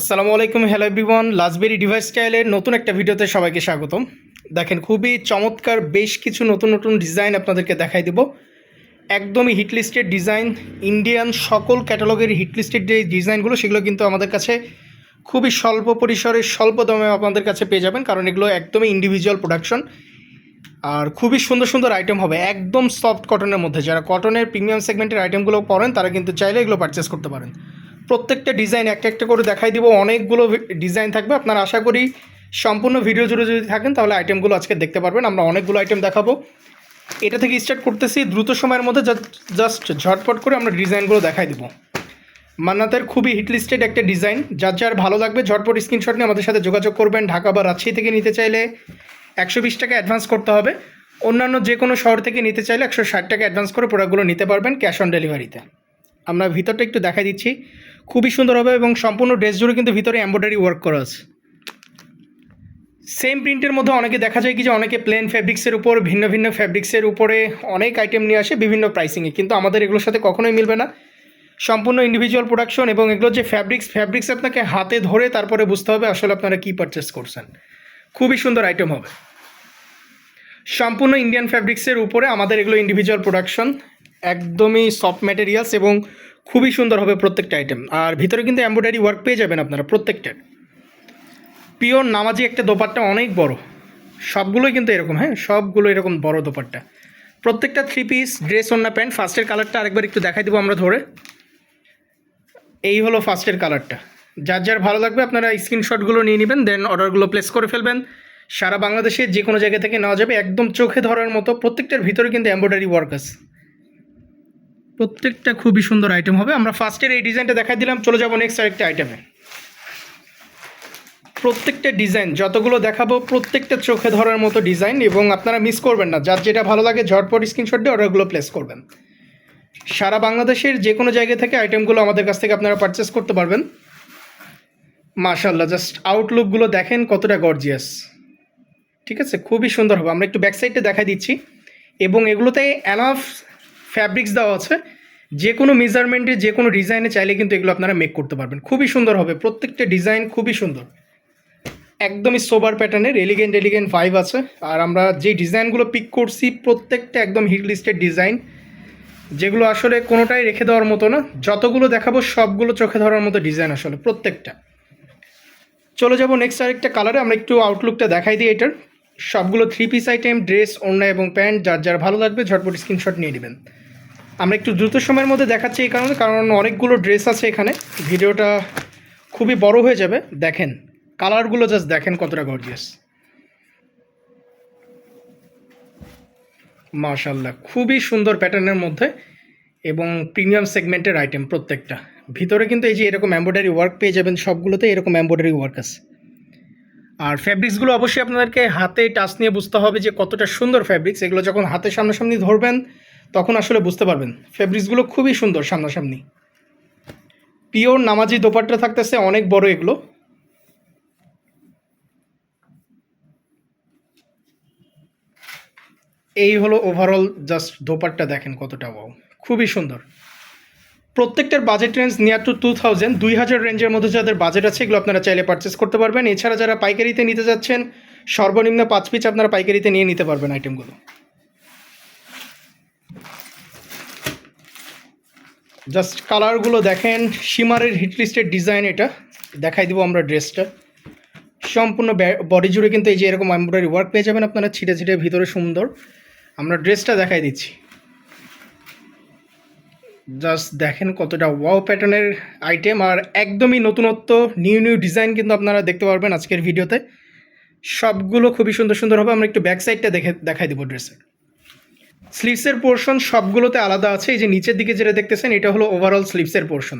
আসসালামু আলাইকুম hello everyone লাজবেরি device স্টাইলের নতুন একটা ভিডিওতে সবাইকে স্বাগতম। দেখেন, খুবই চমৎকার, বেশ কিছু নতুন নতুন ডিজাইন আপনাদেরকে দেখাই দেব। একদমই হিট লিস্টেড ডিজাইন ইন্ডিয়ান সকল ক্যাটালগের হিট লিস্টেড যে ডিজাইনগুলো সেগুলো কিন্তু আমাদের কাছে খুবই স্বল্প পরিসরে, স্বল্প দামে আপনাদের কাছে পেয়ে যাবেন, কারণ এগুলো একদমই ইন্ডিভিজুয়াল প্রোডাকশন আর খুবই সুন্দর সুন্দর আইটেম হবে, একদম সফট কটনের মধ্যে। যারা কটনের প্রিমিয়াম সেগমেন্টের আইটেমগুলো পড়েন তারা কিন্তু চাইলে এগুলো পারচেস করতে পারেন। প্রত্যেকটা ডিজাইন একটা একটা করে দেখাই দিব। অনেকগুলো ডিজাইন থাকবে। আপনারা আশা করি সম্পূর্ণ ভিডিও জুড়ে যদি থাকেন, তাহলে আইটেমগুলো আজকে দেখতে পারবেন। আমরা অনেকগুলো আইটেম দেখাবো। এটা থেকে স্টার্ট করতেছি। দ্রুত সময়ের মধ্যে জাস্ট ঝটপট করে আমরা ডিজাইনগুলো দেখাই দিব। মান্নাতের খুবই হিটলিস্টেড একটা ডিজাইন। যার যার ভালো লাগবে, ঝটপট স্ক্রিনশট নিয়ে আমাদের সাথে যোগাযোগ করবেন। ঢাকা বা রাজশাহী থেকে নিতে চাইলে একশো বিশ টাকা অ্যাডভান্স করতে হবে। অন্যান্য যে কোনো শহর থেকে নিতে চাইলে একশো ষাট টাকা অ্যাডভান্স করে প্রোডাক্টগুলো নিতে পারবেন ক্যাশ অন ডেলিভারিতে আমরা ভিতরটা একটু দেখাই দিচ্ছি। খুবই সুন্দর হবে এবং সম্পূর্ণ ড্রেস জুড়ে কিন্তু ভিতরে এম্ব্রয়ডারি ওয়ার্ক করা আছে। সেম প্রিন্টের মধ্যে অনেকে দেখা যায় কি যে অনেকে প্লেন ফ্যাব্রিক্সের উপর, ভিন্ন ভিন্ন ফ্যাব্রিক্সের উপরে অনেক আইটেম নিয়ে আসে বিভিন্ন প্রাইসিংয়ে কিন্তু আমাদের এগুলোর সাথে কখনোই মিলবে না। সম্পূর্ণ ইন্ডিভিজুয়াল প্রোডাকশন এবং এগুলো যে ফ্যাব্রিক্স ফ্যাব্রিক্স আপনাকে হাতে ধরে তারপরে বুঝতে হবে আসলে আপনারা কী পারচেস করছেন। খুবই সুন্দর আইটেম হবে। সম্পূর্ণ ইন্ডিয়ান ফ্যাব্রিক্সের উপরে আমাদের এগুলো ইন্ডিভিজুয়াল প্রোডাকশন একদমই সফট ম্যাটেরিয়ালস এবং খুবই সুন্দর হবে প্রত্যেকটা আইটেম আর ভিতরে কিন্তু এমব্রয়ডারি ওয়ার্ক পেয়ে যাবেন আপনারা প্রত্যেকটার পিওর নামাজি একটা দোপাট্টা অনেক বড়। সবগুলোই কিন্তু এরকম হ্যাঁ? সবগুলো এরকম বড় দোপাট্টা। প্রত্যেকটা থ্রি পিস ড্রেস অন্য প্যান্ট ফার্স্টের কালারটা আরেকবার একটু দেখাই দেবো আমরা ধরে। এই হলো ফার্স্টের কালারটা যার যার ভালো লাগবে আপনারা স্ক্রিনশটগুলো নিয়ে নেবেন দেন অর্ডারগুলো প্লেস করে ফেলবেন। সারা বাংলাদেশে যে কোনো জায়গা থেকে নেওয়া যাবে, একদম চোখে ধরার মতো প্রত্যেকটার ভিতরে কিন্তু এমব্রয়ডারি ওয়ার্ক আছে। প্রত্যেকটা খুবই সুন্দর আইটেম হবে। আমরা ফার্স্টের এই ডিজাইনটা দেখাই দিলাম, চলে যাব নেক্সট আরেকটা আইটেমে প্রত্যেকটা ডিজাইন যতগুলো দেখাবো, প্রত্যেকটা চোখে ধরার মতো ডিজাইন এবং আপনারা মিস করবেন না। যার যেটা ভালো লাগে, ঝটপট স্ক্রিনশট দিয়ে অর্ডারগুলো প্লেস করবেন। সারা বাংলাদেশের যে কোনো জায়গা থেকে আইটেমগুলো আমাদের কাছ থেকে আপনারা পারচেস করতে পারবেন। মাশাল্লাহ জাস্ট আউটলুকগুলো দেখেন কতটা গর্জিয়াস ঠিক আছে? খুবই সুন্দর হবে। আমরা একটু ব্যাক সাইডে দেখাই দিচ্ছি। এবং এগুলোতে অ্যানাফ ফ্যাব্রিক্স দেওয়া আছে যে কোনো মেজারমেন্টে যে কোনো ডিজাইনে চাইলে কিন্তু এগুলো আপনারা মেক করতে পারবেন। খুবই সুন্দর হবে, প্রত্যেকটা ডিজাইন খুবই সুন্দর। একদমই সোবার প্যাটার্নের এলিগেন্ট এলিগেন্ট ফাইভ আছে। আর আমরা যে ডিজাইনগুলো পিক করছি, প্রত্যেকটা একদম হিট লিস্টেড ডিজাইন যেগুলো আসলে কোনোটাই রেখে দেওয়ার মতো না। যতগুলো দেখাবো, সবগুলো চোখে ধরার মতো ডিজাইন আসলে, প্রত্যেকটা। চলে যাব নেক্সট আরেকটা কালারে আমরা একটু আউটলুকটা দেখাই দিই এটার। সবগুলো থ্রি পিস আইটেম ড্রেস ওড়না এবং প্যান্ট, যার যার ভালো লাগবে, ঝটপট স্ক্রিনশট নিয়ে নেবেন। আমরা একটু দ্রুত সময়ের মধ্যে দেখাচ্ছি এই কারণে, কারণ অনেকগুলো ড্রেস আছে এখানে। ভিডিওটা খুবই বড় হয়ে যাবে। দেখেন, কালারগুলো জাস্ট দেখেন কতটা গর্জিয়াস মাশাল্লাহ খুবই সুন্দর প্যাটার্নের মধ্যে এবং প্রিমিয়াম সেগমেন্টের আইটেম প্রত্যেকটা। ভিতরে কিন্তু এই যে এরকম এম্ব্রয়ডারি ওয়ার্ক পেয়ে যাবেন, সবগুলোতে এরকম এম্ব্রয়ডারি ওয়ার্ক আছে। আর ফ্যাব্রিক্সগুলো অবশ্যই আপনাদেরকে হাতে টাচ নিয়ে বুঝতে হবে যে কতটা সুন্দর ফ্যাব্রিক্স এগুলো যখন হাতে সামনাসামনি ধরবেন তখন আসলে বুঝতে পারবেন ফ্যাব্রিক্সগুলো খুবই সুন্দর সামনাসামনি। পিওর নামাজি দোপাট্টা থাকতেছে, অনেক বড় এগুলো। এই হলো ওভারঅল জাস্ট দোপাট্টা দেখেন কতটা বাও খুবই সুন্দর। প্রত্যেকটার budget range near to two thousand দুই হাজার রেঞ্জের মধ্যে যাদের বাজেট আছে, এগুলো আপনারা চাইলে পারচেস করতে পারবেন। এছাড়া যারা পাইকারিতে নিতে যাচ্ছেন, সর্বনিম্ন পাঁচ পিচ আপনারা পাইকারিতে নিয়ে নিতে পারবেন আইটেমগুলো জাস্ট কালারগুলো দেখেন। সীমারের হিটলিস্টের ডিজাইন এটা। দেখাই দিব আমরা ড্রেসটা। সম্পূর্ণ বডি জুড়ে কিন্তু এই যে এরকম এমব্রয়ডারি ওয়ার্ক পেয়ে যাবেন আপনারা। ছিটে ছিটে ভিতরে সুন্দর। আমরা ড্রেসটা দেখাই দিচ্ছি। জাস্ট দেখেন কতটা ওয়াও প্যাটার্নের আইটেম আর একদমই নতুনত্ব নিউ নিউ ডিজাইন কিন্তু আপনারা দেখতে পারবেন আজকের ভিডিওতে সবগুলো খুবই সুন্দর সুন্দর হবে। আমরা একটু ব্যাক সাইডটা দেখে দেখাই দেবো ড্রেসের। স্লিভসের পোর্শন সবগুলোতে আলাদা আছে। এই যে নিচের দিকে যেটা দেখতেছেন, এটা হলো ওভারঅল স্লিভসের পোর্শন।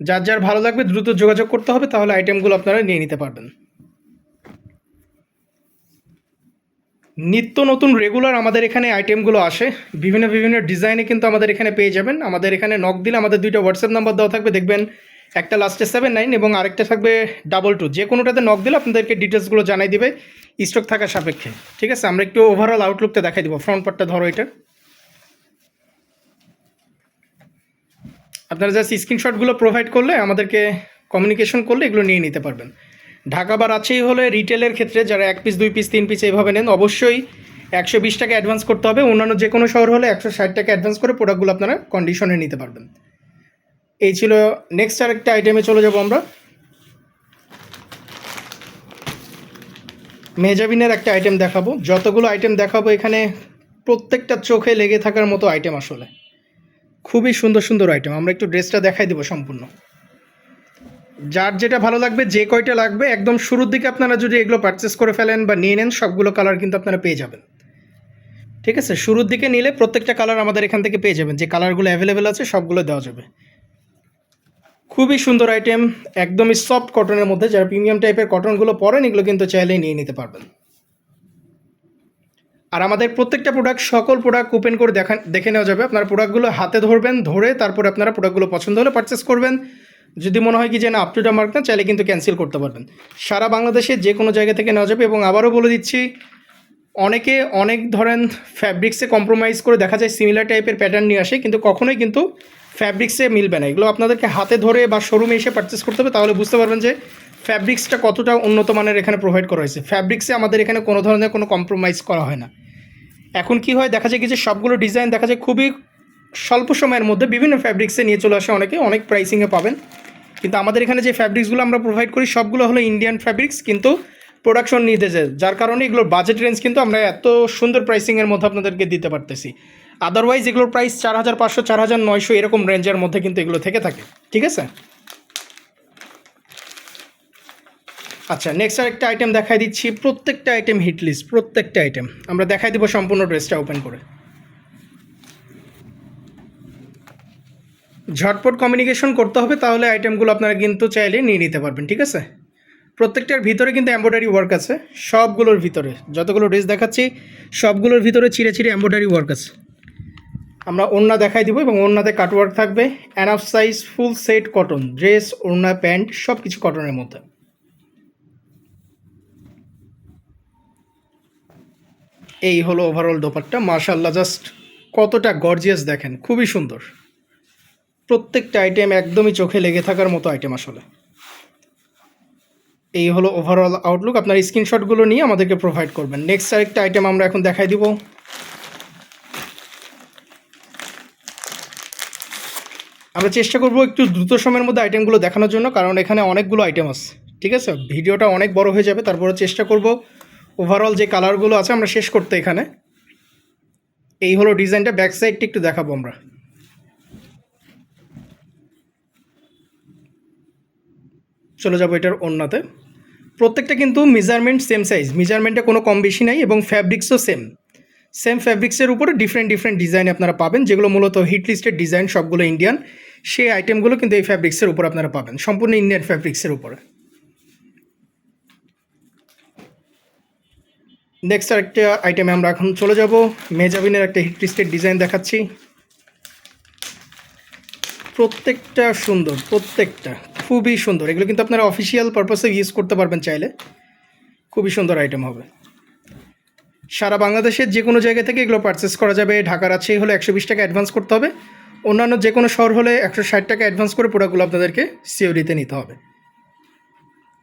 যার যার ভালো লাগবে দ্রুত যোগাযোগ করতে হবে, তাহলে আইটেমগুলো আপনারা নিয়ে নিতে পারবেন। নিত্য নতুন রেগুলার আমাদের এখানে আইটেমগুলো আসে। বিভিন্ন বিভিন্ন ডিজাইনে কিন্তু আমাদের এখানে পেয়ে যাবেন। আমাদের এখানে নক দিলে আমাদের দুইটা হোয়াটসঅ্যাপ নাম্বার দেওয়া থাকবে, দেখবেন একটা লাস্টে সেভেন নাইন এবং আরেকটা থাকবে ডাবল টু যে কোনোটাতে নক দিলে আপনাদেরকে ডিটেলসগুলো জানাই দিবে। স্টক থাকার সাপেক্ষে। ঠিক আছে, আমরা একটু ওভারঅল আউটলুকটা দেখাই দিব। ফ্রন্ট পার্টটা ধরো এটা। আপনারা জাস্ট স্ক্রিনশটগুলো প্রোভাইড করলে, আমাদেরকে কমিউনিকেশন করলে এগুলো নিয়ে নিতে পারবেন। ঢাকা বা রাজশাহী হলে রিটেলের ক্ষেত্রে যারা এক পিস দুই পিস তিন পিস এইভাবে নেন, অবশ্যই একশো বিশ টাকা অ্যাডভান্স করতে হবে। অন্যান্য যে কোনো শহর হলে একশো ষাট টাকা অ্যাডভান্স করে প্রোডাক্টগুলো আপনারা কন্ডিশনে নিতে পারবেন। এই ছিল নেক্সট আরেকটা আইটেমে চলে যাব আমরা। মেজাবিনের একটা আইটেম দেখাবো। যতগুলো আইটেম দেখাবো এখানে প্রত্যেকটা চোখে লেগে থাকার মতো আইটেম আসলে। খুবই সুন্দর সুন্দর আইটেম আমরা একটু ড্রেসটা দেখাই দেবো সম্পূর্ণ। যার যেটা ভালো লাগবে, যে কয়টা লাগবে, একদম শুরুর দিকে আপনারা যদি এগুলো পারচেস করে ফেলেন বা নিয়ে নেন, সবগুলো কালার কিন্তু আপনারা পেয়ে যাবেন। ঠিক আছে? শুরুর দিকে নিলে প্রত্যেকটা কালার আমাদের এখান থেকে পেয়ে যাবেন। যে কালারগুলো অ্যাভেলেবেল আছে, সবগুলো দেওয়া যাবে। খুবই সুন্দর আইটেম একদমই সফট কটনের মধ্যে। যারা প্রিমিয়াম টাইপের কটনগুলো পরেন, এগুলো কিন্তু চাইলেই নিয়ে নিতে পারবেন। আর আমাদের প্রত্যেকটা প্রোডাক্ট সকল প্রোডাক্ট ওপেন করে দেখা, দেখে নেওয়া যাবে। আপনার প্রোডাক্টগুলো হাতে ধরবেন, ধরে তারপরে আপনারা প্রোডাক্টগুলো পছন্দ হলে পারচেস করবেন। যদি মনে হয় কি যে না আপ টু মার্ক না, চাইলে কিন্তু ক্যান্সেল করতে পারবেন। সারা বাংলাদেশে যে কোনো জায়গা থেকে নেওয়া যাবে এবং আবারও বলে দিচ্ছি, অনেকে অনেক ধরেন ফ্যাব্রিক্সে কম্প্রোমাইজ করে দেখা যায় সিমিলার টাইপের প্যাটার্ন নিয়ে আসে, কিন্তু কখনোই কিন্তু ফ্যাব্রিক্সে মিলবে না। এগুলো আপনাদেরকে হাতে ধরে বা শোরুমে এসে পারচেস করতে হবে, তাহলে বুঝতে পারবেন যে ফ্যাব্রিক্সটা কতটা উন্নত মানের এখানে প্রোভাইড করা হয়েছে। ফ্যাব্রিক্সে আমাদের এখানে কোনো ধরনের কোনো কম্প্রোমাইজ করা হয় না। এখন কি হয়, দেখা যায় কি যে সবগুলো ডিজাইন দেখা যায় খুবই স্বল্প সময়ের মধ্যে বিভিন্ন ফ্যাব্রিক্সে নিয়ে চলে আসে অনেকে, অনেক প্রাইসিংয়ে পাবেন। কিন্তু আমাদের এখানে যে ফ্যাব্রিক্সগুলো আমরা প্রোভাইড করি, সবগুলো হলো ইন্ডিয়ান ফ্যাব্রিক্স কিন্তু প্রোডাকশন নিতে যায় যার কারণে এগুলোর বাজেট রেঞ্জ কিন্তু আমরা এত সুন্দর প্রাইসিংয়ের মধ্যে আপনাদেরকে দিতে পারতেছি। আদারওয়াইজ এগুলোর প্রাইস চার হাজার পাঁচশো, চার হাজার নয়শো এরকম রেঞ্জের মধ্যে কিন্তু এগুলো থেকে থাকে, ঠিক আছে? আচ্ছা নেক্সট আরেকটা আইটেম দেখাই দিচ্ছি, প্রত্যেকটা আইটেম হিট লিস্ট প্রত্যেকটা আইটেম আমরা দেখাই দিব সম্পূর্ণ ড্রেসটা ওপেন করে। ঝটপট কমিউনিকেশন করতে হবে, তাহলে আইটেমগুলো আপনারা কিন্তু চাইলে নিয়ে নিতে পারবেন, ঠিক আছে? প্রত্যেকটার ভিতরে কিন্তু এম্ব্রয়ডারি ওয়ার্ক আছে, সবগুলোর ভিতরে। যতগুলো ড্রেস দেখাচ্ছি, সবগুলোর ভিতরে ছিঁড়ে ছিঁড়ে এম্ব্রয়ডারি ওয়ার্ক আছে। আমরা ওড়না দেখাই দিব এবং ওড়নাতে কাটওয়ার্ক থাকবে enough size full set cotton dress ওড়না, প্যান্ট সব কিছু কটনের মধ্যে। এই হলো ওভারঅল দোপারটা মার্শাল্লাহ জাস্ট কতটা গর্জিয়াস দেখেন, খুবই সুন্দর। প্রত্যেকটা আইটেম একদমই চোখে লেগে থাকার মতো আইটেম আসলে। এই হলো ওভারঅল আউটলুক আপনার স্ক্রিনশটগুলো নিয়ে আমাদেরকে প্রোভাইড করবেন। নেক্সট আরেকটা আইটেম আমরা এখন দেখাই দিব। আমরা চেষ্টা করব একটু দ্রুত সময়ের মধ্যে আইটেমগুলো দেখানোর জন্য, কারণ এখানে অনেকগুলো আইটেম আছে। ঠিক আছে? ভিডিওটা অনেক বড় হয়ে যাবে তারপরে চেষ্টা করব ওভারঅল যে কালারগুলো আছে আমরা শেষ করতে এখানে। এই হলো ডিজাইনটা ব্যাক সাইডটা একটু দেখাবো আমরা। চলে যাব এটার অন্যতে। প্রত্যেকটা কিন্তু মেজারমেন্ট সেম সাইজ মেজারমেন্টে কোনো কম বেশি নাই এবং ফ্যাব্রিক্সও সেম সেম ফ্যাব্রিক্সের উপরে ডিফারেন্ট ডিফারেন্ট ডিজাইন আপনারা পাবেন, যেগুলো মূলত হিট লিস্টের ডিজাইন সবগুলো ইন্ডিয়ান সেই আইটেমগুলো কিন্তু এই ফ্যাব্রিক্সের উপর আপনারা পাবেন, সম্পূর্ণ ইন্ডিয়ান ফ্যাব্রিক্সের উপরে। নেক্সট আরেকটা আইটেমে আমরা এখন চলে যাব মেজাবিনের একটা হিট লিস্টের ডিজাইন দেখাচ্ছি। প্রত্যেকটা সুন্দর, প্রত্যেকটা। খুবই সুন্দর। এগুলো কিন্তু আপনারা অফিসিয়াল পারপাসে ইউজ করতে পারবেন চাইলে। খুবই সুন্দর আইটেম হবে। সারা বাংলাদেশের যে কোনো জায়গা থেকে এগুলো পারচেস করা যাবে। ঢাকার আছে হলে একশো বিশ টাকা অ্যাডভান্স করতে হবে। অন্যান্য যে কোনো শহর হলে একশো ষাট টাকা অ্যাডভান্স করে প্রোডাক্টগুলো আপনাদেরকে সিওরিতে নিতে হবে।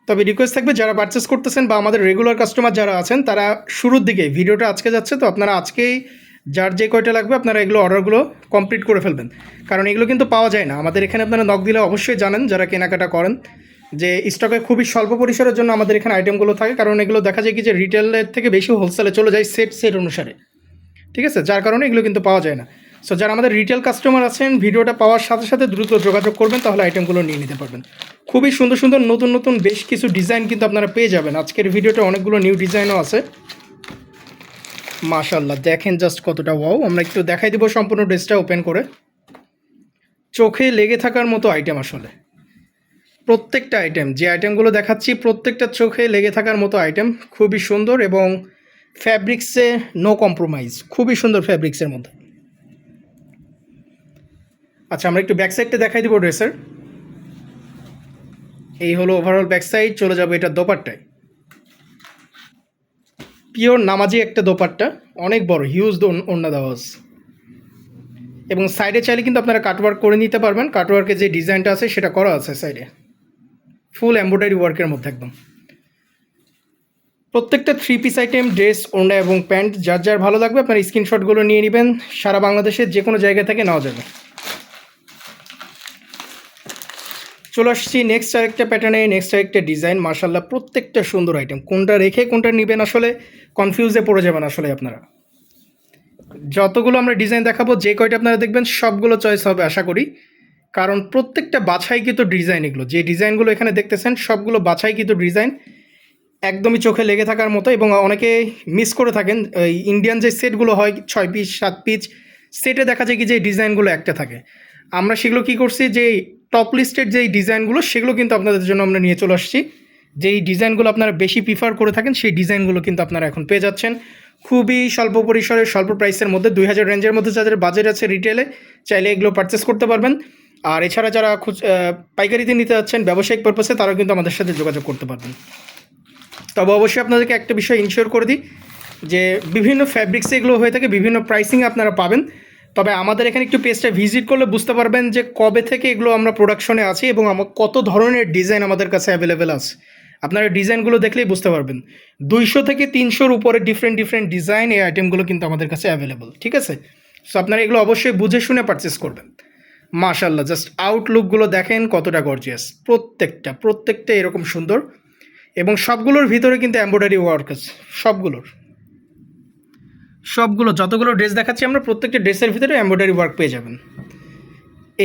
তবে রিকোয়েস্ট থাকবে, যারা পারচেস করতেছেন বা আমাদের রেগুলার কাস্টমার যারা আছেন, তারা শুরুর দিকে, ভিডিওটা আজকে যাচ্ছে, তো আপনারা আজকেই যার যে কয়টা লাগবে আপনারা এগুলো অর্ডারগুলো কমপ্লিট করে ফেলবেন। কারণ এগুলো কিন্তু পাওয়া যায় না। আমাদের এখানে আপনারা নক দিলে অবশ্যই জানেন, যারা কেনাকাটা করেন, যে স্টকে খুবই স্বল্প পরিসরের জন্য আমাদের এখানে আইটেমগুলো থাকে। কারণ এগুলো দেখা যায় কি যে রিটেলের থেকে বেশি হোলসেলে চলে যায় সেট সেট অনুসারে। ঠিক আছে? যার কারণে এগুলো কিন্তু পাওয়া যায় না। সো যারা আমাদের রিটেল কাস্টমার আছেন, ভিডিওটা পাওয়ার সাথে সাথে দ্রুত যোগাযোগ করবেন, তাহলে আইটেমগুলো নিয়ে নিতে পারবেন। খুবই সুন্দর সুন্দর, নতুন নতুন বেশ কিছু ডিজাইন কিন্তু আপনারা পেয়ে যাবেন। আজকের ভিডিওটা অনেকগুলো নিউ ডিজাইনও আছে। মাশাল্লাহ দেখেন জাস্ট কতটা ওয়াও আমরা একটু দেখাই দেবো সম্পূর্ণ ড্রেসটা ওপেন করে। চোখে লেগে থাকার মতো আইটেম আসলে। প্রত্যেকটা আইটেম যে আইটেমগুলো দেখাচ্ছি, প্রত্যেকটা চোখে লেগে থাকার মতো আইটেম খুবই সুন্দর এবং ফ্যাব্রিক্সে নো কম্প্রোমাইজ খুবই সুন্দর ফ্যাব্রিক্সের মধ্যে। আচ্ছা আমরা একটু ব্যাক সাইডটা দেখাই দেবো ড্রেসের। এই হলো ওভারঅল ব্যাক সাইড চলে যাব এটা দোপারটায় পিওর নামাজি একটা দোপাট্টা, অনেক বড় হিউজ ওড়না দেওয়া আছে। এবং সাইডে চাইলে কিন্তু আপনারা কাটওয়ার্ক করে নিতে পারবেন। কাটওয়ার্কে যে ডিজাইনটা আছে, সেটা করা আছে সাইডে ফুল এম্ব্রয়ডারি ওয়ার্কের মধ্যে একদম। প্রত্যেকটা থ্রি পিস আইটেম ড্রেস ওন্ডা এবং প্যান্ট, যার যার ভালো লাগবে, আপনার স্ক্রিনশটগুলো নিয়ে নেবেন। সারা বাংলাদেশের যে কোনো জায়গা থেকে নেওয়া যাবে। চলে আসছি নেক্সট আরেকটা প্যাটার্নে নেক্সট আরেকটা ডিজাইন মার্শাল্লাহ প্রত্যেকটা সুন্দর আইটেম কোনটা রেখে, কোনটা নেবেন আসলে কনফিউজে পড়ে যাবেন আসলে আপনারা। যতগুলো আমরা ডিজাইন দেখাবো, যে কয়টা আপনারা দেখবেন, সবগুলো চয়েস হবে, আশা করি। কারণ প্রত্যেকটা বাছাইকৃত ডিজাইন এগুলো, যে ডিজাইনগুলো এখানে দেখতেছেন, সবগুলো বাছাইকৃত ডিজাইন একদমই চোখে লেগে থাকার মতো এবং অনেকে মিস করে থাকেন। এই ইন্ডিয়ান যে সেটগুলো হয়, ছয় পিস সাত পিস সেটে দেখা যায় কি যে ডিজাইনগুলো একটা থাকে। আমরা সেগুলো কি করছি যে টপ লিস্টের যেই ডিজাইনগুলো সেগুলো কিন্তু আপনাদের জন্য আমরা নিয়ে চলে আসছি। যেই ডিজাইনগুলো আপনারা বেশি প্রিফার করে থাকেন, সেই ডিজাইনগুলো কিন্তু আপনারা এখন পেয়ে যাচ্ছেন। খুবই স্বল্প পরিসরে, স্বল্প প্রাইসের মধ্যে, দুই হাজার রেঞ্জের মধ্যে যাদের বাজেট আছে রিটেলে চাইলে এগুলো পারচেস করতে পারবেন। আর এছাড়া যারা খুচ পাইকারিতে নিতে যাচ্ছেন, ব্যবসায়িক পারপাসে তারাও কিন্তু আমাদের সাথে যোগাযোগ করতে পারবেন। তবে অবশ্যই আপনাদেরকে একটা বিষয় ইনশিওর করে দিই, যে বিভিন্ন ফ্যাব্রিক্সে এগুলো হয়ে থাকে, বিভিন্ন প্রাইসিং আপনারা পাবেন। তবে আমাদের এখানে একটু পেজটা ভিজিট করলে বুঝতে পারবেন যে কবে থেকে এগুলো আমরা প্রোডাকশনে আছি এবং আমার কত ধরনের ডিজাইন আমাদের কাছে অ্যাভেলেবেল আছে। আপনারা ডিজাইনগুলো দেখলেই বুঝতে পারবেন। দুইশো থেকে তিনশোর উপরে ডিফারেন্ট ডিফারেন্ট ডিজাইন এই আইটেমগুলো কিন্তু আমাদের কাছে অ্যাভেলেবল ঠিক আছে? সো আপনারা এগুলো অবশ্যই বুঝে শুনে পারচেস করবেন। মাশাল্লাহ জাস্ট আউটলুকগুলো দেখেন কতটা গর্জিয়াস প্রত্যেকটা প্রত্যেকটা এরকম সুন্দর। এবং সবগুলোর ভিতরে কিন্তু এমব্রয়ডারি ওয়ার্ক আছে, সবগুলোর। সবগুলো, যতগুলো ড্রেস দেখাচ্ছি আমরা, প্রত্যেকটা ড্রেসের ভিতরে এমব্রয়ডারি ওয়ার্ক পেয়ে যাবেন।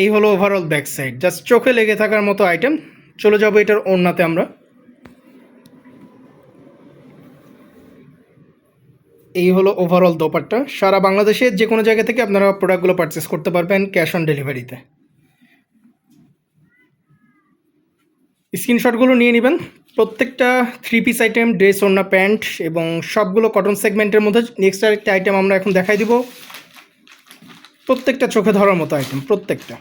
এই হলো ওভারঅল ব্যাক সাইড জাস্ট চোখে লেগে থাকার মতো আইটেম চলে যাব এটার ওড়নাতে আমরা। এই হলো ওভারঅল দোপারটা সারা বাংলাদেশের যে কোনো জায়গা থেকে আপনারা প্রোডাক্টগুলো পারচেস করতে পারবেন ক্যাশ অন ডেলিভারিতে স্ক্রিনশটগুলো নিয়ে নেবেন। প্রত্যেকটা থ্রি পিস আইটেম ড্রেস ওড়না প্যান্ট এবং সবগুলো কটন সেগমেন্টের মধ্যে নেক্সট আরেকটা আইটেম আমরা এখন দেখাই দিব। প্রত্যেকটা চোখে ধরার মতো আইটেম প্রত্যেকটা।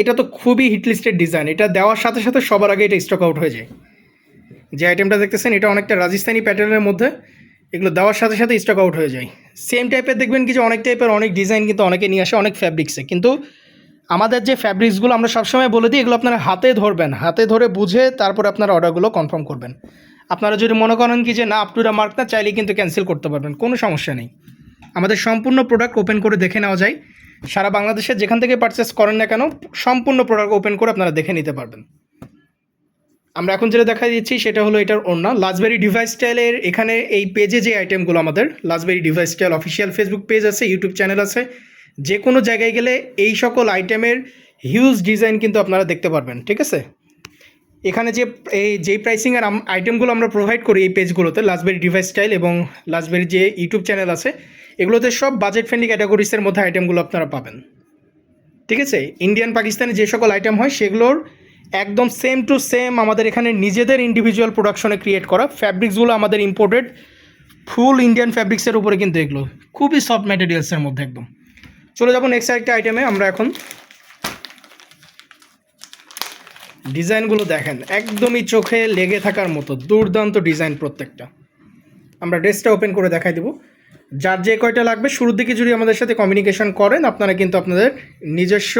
এটা তো খুবই হিটলিস্টেড ডিজাইন এটা দেওয়ার সাথে সাথে সবার আগে এটা স্টক আউট হয়ে যায়। যে আইটেমটা দেখতেছেন, এটা অনেকটা রাজস্থানি প্যাটার্নের মধ্যে, এগুলো দেওয়ার সাথে সাথে স্টক আউট হয়ে যায়। সেম টাইপের দেখবেন কিছু অনেক টাইপের অনেক ডিজাইন কিন্তু অনেকে নিয়ে আসে, অনেক ফ্যাব্রিক্সে কিন্তু আমাদের যে ফ্যাব্রিক্সগুলো আমরা সবসময় বলে দিই, এগুলো আপনারা হাতে ধরবেন। হাতে ধরে বুঝে তারপর আপনারা অর্ডারগুলো কনফার্ম করবেন। আপনারা যদি মনে করেন কি যে, না আপ টু দ্য মার্ক না চাইলে কিন্তু ক্যান্সেল করতে পারবেন, কোনো সমস্যা নেই। আমাদের সম্পূর্ণ প্রোডাক্ট ওপেন করে দেখে নেওয়া যায়। সারা বাংলাদেশে যেখান থেকে পারচেস করেন না কেন, সম্পূর্ণ প্রোডাক্ট ওপেন করে আপনারা দেখে নিতে পারবেন। আমরা এখন যেটা দেখা দিচ্ছি, সেটা হলো এটার ওড়না। লাজবেরি ডিভাইস স্টাইলের এখানে এই পেজে যে আইটেমগুলো আমাদের Lazberry device style official Facebook page আছে ইউটিউব চ্যানেল আছে। যে কোনো জায়গায় গেলে এই সকল আইটেমের হিউজ ডিজাইন কিন্তু আপনারা দেখতে পারবেন, ঠিক আছে? এখানে যে, এই যেই প্রাইসিং আর আইটেমগুলো আমরা প্রোভাইড করি এই পেজগুলোতে লাজবেরি ডিভাইস স্টাইল এবং লাজবেরি যে ইউটিউব চ্যানেল আছে, এগুলোতে সব বাজেট ফ্রেন্ডলি ক্যাটাগরিসের মধ্যে আইটেমগুলো আপনারা পাবেন। ঠিক আছে? ইন্ডিয়ান পাকিস্তানি যে সকল আইটেম হয়, সেগুলোর একদম সেম টু সেম আমাদের এখানে নিজেদের ইন্ডিভিজুয়াল প্রোডাকশনে ক্রিয়েট করা ফ্যাব্রিক্সগুলো আমাদের ইম্পোর্টেড ফুল ইন্ডিয়ান ফ্যাব্রিক্সের উপরে কিন্তু এগুলো, খুবই সফট ম্যাটেরিয়ালসের মধ্যে একদম। চলে যাব নেক্সট আরেকটা আইটেমে আমরা এখন ডিজাইনগুলো দেখেন, একদমই চোখে লেগে থাকার মতো, দুর্দান্ত ডিজাইন প্রত্যেকটা। আমরা ড্রেসটা ওপেন করে দেখাই দেবো। যার যে কয়টা লাগবে, শুরুর দিকে যদি আমাদের সাথে কমিউনিকেশন করেন, আপনারা কিন্তু আপনাদের নিজস্ব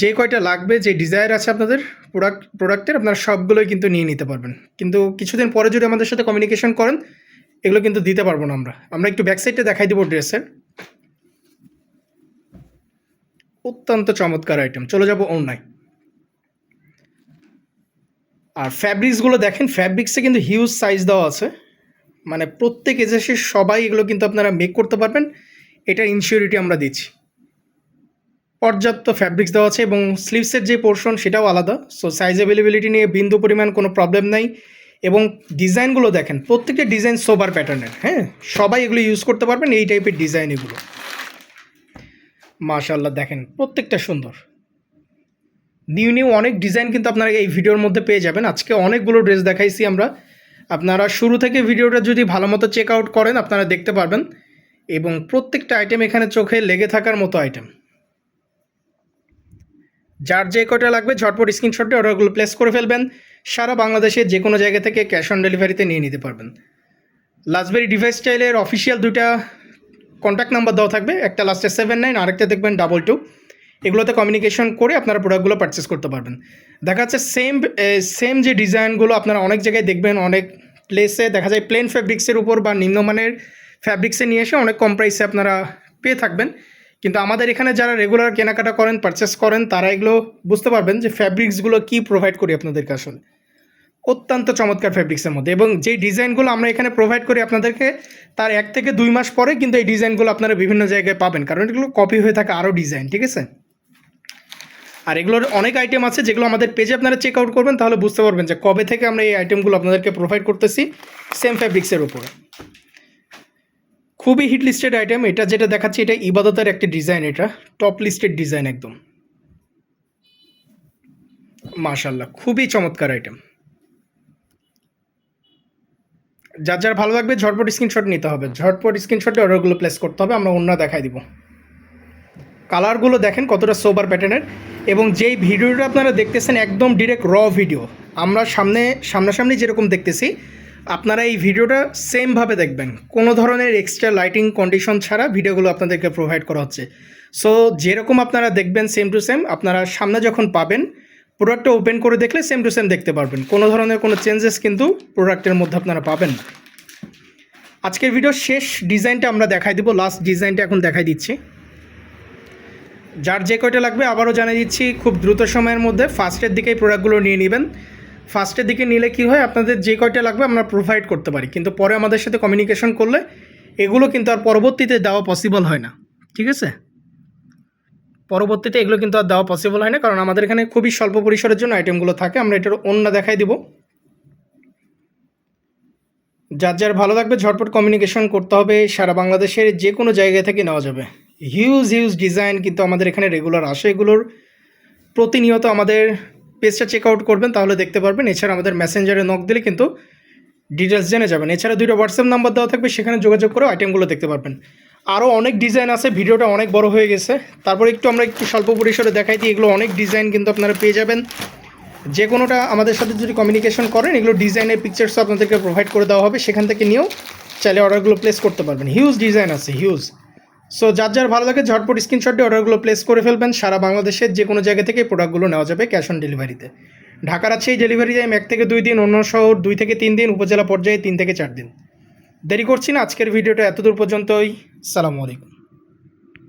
যে কয়টা লাগবে, যে ডিজায়ার আছে আপনাদের প্রোডাক্ট প্রোডাক্টের আপনারা সবগুলোই কিন্তু নিয়ে নিতে পারবেন। কিন্তু কিছুদিন পরে যদি আমাদের সাথে কমিউনিকেশন করেন, এগুলো কিন্তু দিতে পারব না আমরা। আমরা একটু ব্যাক সাইডটা দেখাই দেবো ড্রেসের অত্যন্ত চমৎকার আইটেম চলে যাব অন্যায়। আর ফ্যাব্রিক্সগুলো দেখেন ফ্যাব্রিক্সে কিন্তু হিউজ সাইজ দেওয়া আছে। মানে প্রত্যেক এজেসে সবাই এগুলো কিন্তু আপনারা মেক করতে পারবেন। এটা ইনসিওরিটি আমরা দিচ্ছি। পর্যাপ্ত ফ্যাব্রিক্স দেওয়া আছে এবং স্লিভসের যে পোর্শন সেটাও আলাদা। সো সাইজ অ্যাভেলেবিলিটি নিয়ে বিন্দু পরিমাণ কোনো প্রবলেম নাই। এবং ডিজাইনগুলো দেখেন, প্রত্যেকটা ডিজাইন সোবার প্যাটার্নের হ্যাঁ সবাই এগুলো ইউজ করতে পারবেন, এই টাইপের ডিজাইন এগুলো। মাশাল্লাহ দেখেন, প্রত্যেকটা সুন্দর। নিউ নিউ অনেক ডিজাইন কিন্তু আপনারা এই ভিডিওর মধ্যে পেয়ে যাবেন। আজকে অনেকগুলো ড্রেস দেখাইছি আমরা। আপনারা শুরু থেকে ভিডিওটা যদি ভালো মতো চেক আউট করেন, আপনারা দেখতে পারবেন। এবং প্রত্যেকটা আইটেম এখানে চোখে লেগে থাকার মতো আইটেম যার যে কটা লাগবে, ঝটপট স্ক্রিনশটে অর্ডারগুলো প্লেস করে ফেলবেন। সারা বাংলাদেশে যে কোনো জায়গা থেকে ক্যাশ অন ডেলিভারিতে নিয়ে নিতে পারবেন। লাজবেরি ডিভাইস স্টাইলের অফিসিয়াল দুইটা কন্ট্যাক্ট নাম্বার দেওয়া থাকবে, একটা লাস্টে সেভেন নাইন আরেকটা দেখবেন ডাবল টু এগুলোতে কমিউনিকেশন করে আপনারা প্রোডাক্টগুলো পারচেস করতে পারবেন। দেখা যাচ্ছে সেম সেম যে ডিজাইনগুলো আপনারা অনেক জায়গায় দেখবেন, অনেক প্লেসে দেখা যায় প্লেন ফ্যাব্রিক্সের উপর বা নিম্নমানের ফ্যাব্রিক্সে নিয়ে এসে অনেক কম প্রাইসে আপনারা পেয়ে থাকবেন। কিন্তু আমাদের এখানে যারা রেগুলার কেনাকাটা করেন পারচেস করেন, তারা এগুলো বুঝতে পারবেন যে ফ্যাব্রিক্সগুলো কী প্রোভাইড করি আপনাদেরকে আসলে। অত্যন্ত চমৎকার ফ্যাব্রিক্সের মধ্যে। এবং যে ডিজাইনগুলো আমরা এখানে প্রোভাইড করি আপনাদেরকে, তার এক থেকে দুই মাস পরে কিন্তু এই ডিজাইনগুলো আপনারা বিভিন্ন জায়গায় পাবেন। কারণ এগুলো কপি হয়ে থাকে আরও ডিজাইন ঠিক আছে? আর এগুলোর অনেক আইটেম আছে যেগুলো আমাদের পেজে আপনারা চেক আউট করবেন, তাহলে বুঝতে পারবেন যে কবে থেকে আমরা এই আইটেমগুলো আপনাদেরকে প্রোভাইড করতেছি সেম ফ্যাব্রিক্সের উপরে। খুবই হিট লিস্টেড আইটেম এটা যেটা দেখাচ্ছি, এটা ইবাদতের একটি ডিজাইন এটা টপ লিস্টেড ডিজাইন একদম। মাশাল্লাহ খুবই চমৎকার আইটেম যার যার ভালো লাগবে, ঝটপট স্ক্রিনশট নিতে হবে। ঝটপট স্ক্রিনশটে অর্ডারগুলো প্লেস করতে হবে, আমরা অন্য দেখাই দিব। কালারগুলো দেখেন কতটা সোবার প্যাটার্নের এবং যেই ভিডিওটা আপনারা দেখতেছেন একদম ডিরেক্ট র ভিডিও আমরা সামনে, সামনাসামনি যেরকম দেখতেছি, আপনারা এই ভিডিওটা সেমভাবে দেখবেন। কোনো ধরনের এক্সট্রা লাইটিং কন্ডিশন ছাড়া ভিডিওগুলো আপনাদেরকে প্রোভাইড করা হচ্ছে। সো যেরকম আপনারা দেখবেন সেম টু সেম আপনারা সামনে যখন পাবেন প্রোডাক্টটা ওপেন করে দেখলে সেম টু সেম দেখতে পারবেন। কোনো ধরনের কোনো চেঞ্জেস কিন্তু প্রোডাক্টের মধ্যে আপনারা পাবেন না। আজকের ভিডিও শেষ ডিজাইনটা আমরা দেখাই দিব। লাস্ট ডিজাইনটা এখন দেখাই দিচ্ছি। যার যে কয়টা লাগবে আবারও জানিয়ে দিচ্ছি, খুব দ্রুত সময়ের মধ্যে ফার্স্টের দিকেই প্রোডাক্টগুলো নিয়ে নেবেন। ফার্স্টের দিকে নিলে কি হয়, আপনাদের যে কয়টা লাগবে আমরা প্রোভাইড করতে পারি। কিন্তু পরে আমাদের সাথে কমিউনিকেশন করলে এগুলো কিন্তু আর পরবর্তীতে দেওয়া পসিবল হয় না। ঠিক আছে? পরবর্তীতে এগুলো কিন্তু আর দেওয়া পসিবল হয় না, কারণ আমাদের এখানে খুবই স্বল্প পরিসরের জন্য আইটেমগুলো থাকে। আমরা এটার অন্য দেখাই দিব। যার যার ভালো লাগবে ঝটপট কমিউনিকেশন করতে হবে। সারা বাংলাদেশের যে কোনো জায়গা থেকে নেওয়া যাবে। হিউজ হিউজ ডিজাইন কিন্তু আমাদের এখানে রেগুলার আসে এগুলোর। প্রতিনিয়ত আমাদের পেজটা চেক আউট করবেন, তাহলে দেখতে পারবেন। এছাড়া আমাদের মেসেঞ্জারে নক দিলে কিন্তু ডিটেলস জেনে যাবেন। এছাড়া দুটো হোয়াটসঅ্যাপ নাম্বার দেওয়া থাকবে, সেখানে যোগাযোগ করে আইটেমগুলো দেখতে পারবেন। আরও অনেক ডিজাইন আছে, ভিডিওটা অনেক বড় হয়ে গেছে। তারপরে একটু আমরা একটু স্বল্প পরিসরে দেখাই দিই, এগুলো অনেক ডিজাইন কিন্তু আপনারা পেয়ে যাবেন। যে কোনোটা আমাদের সাথে যদি কমিউনিকেশন করেন, এগুলো ডিজাইনের পিকচার্সও আপনাদেরকে প্রোভাইড করে দেওয়া হবে, সেখান থেকে নিয়েও চাইলে অর্ডারগুলো প্লেস করতে পারবেন। হিউজ ডিজাইন আছে হিউজ সো যার যার ভালো লাগে, ঝটপট স্ক্রিনশট দিয়ে অর্ডারগুলো প্লেস করে ফেলবেন। সারা বাংলাদেশের যে কোনো জায়গা থেকে প্রোডাক্টগুলো নেওয়া যাবে ক্যাশ অন ডেলিভারিতে ঢাকার আছে এই ডেলিভারি টাইম এক থেকে দুই দিন, অন্য শহর দুই থেকে তিন দিন, উপজেলা পর্যায়ে তিন থেকে চার দিন। দেরি করছি না আজকের ভিডিওটা এতদূর পর্যন্তই। সালামু আলাইকুম।